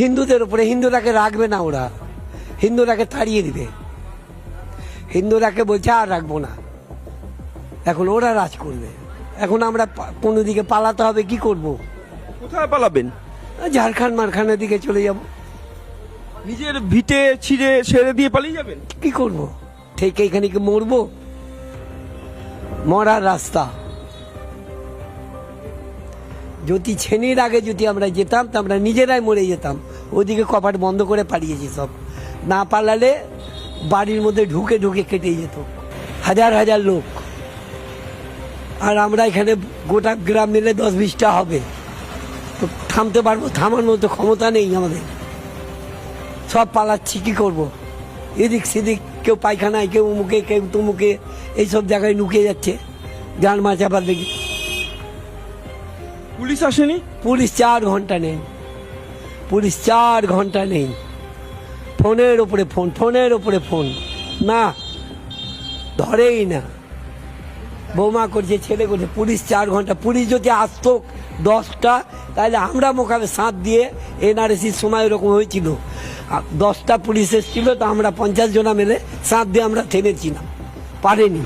হিন্দুদের উপরে হিন্দুরাকে রাখবে না ওরা। হিন্দুরাকে তাড়িয়ে দিবে। হিন্দুরাকে বলছে আর রাখব না। এখন ওরা রাজ করবে। এখন আমরা কোনো দিকে পালাতে হবে কি করব? কোথায় পালাবেন? ঝাড়খণ্ড মারখানের দিকে চলে যাব। নিজের ভিটে ছিঁড়ে ছেড়ে দিয়ে পালিয়ে যাবেন? কি করব? ঠিক এইখানে কি মরবো? মরার রাস্তা। যদি ছেনির আগে যদি আমরা যেতাম, তো আমরা নিজেরাই মরে যেতাম। ওদিকে কপাট বন্ধ করে পালিয়েছি সব। না পালালে বাড়ির মধ্যে ঢুকে ঢুকে কেটে যেত। হাজার হাজার লোক। আর আমরা এখানে গোটা গ্রাম মিলে দশ বিশটা হবে। তো থামতে পারব, থামার মতো ক্ষমতা নেই আমাদের। সব পালাচ্ছি, কি করব? এদিক সেদিক কেউ পায়খানায়, কেউ মুখে, কেউ তুমুকে, এইসব জায়গায় নুকে যাচ্ছে। গান মাচাবার দেখি। পুলিশ আসেনি? পুলিশ চার ঘণ্টা নেই। পুলিশ চার ঘণ্টা নেই। ফোনের ওপরে ফোন, ফোনের ওপরে ফোন। না, ধরেই না। বৌমা করছে, ছেলে করছে, পুলিশ চার ঘণ্টা। পুলিশ যদি আসতো দশটা, তাহলে আমরা মোকাবে সাঁত দিয়ে এনআরএসির সময় ওরকম হয়েছিল। দশটা পুলিশ এসেছিল, তো আমরা পঞ্চাশ জনা মিলে সাঁত দিয়ে আমরা থেমেছিলাম। পারেনি।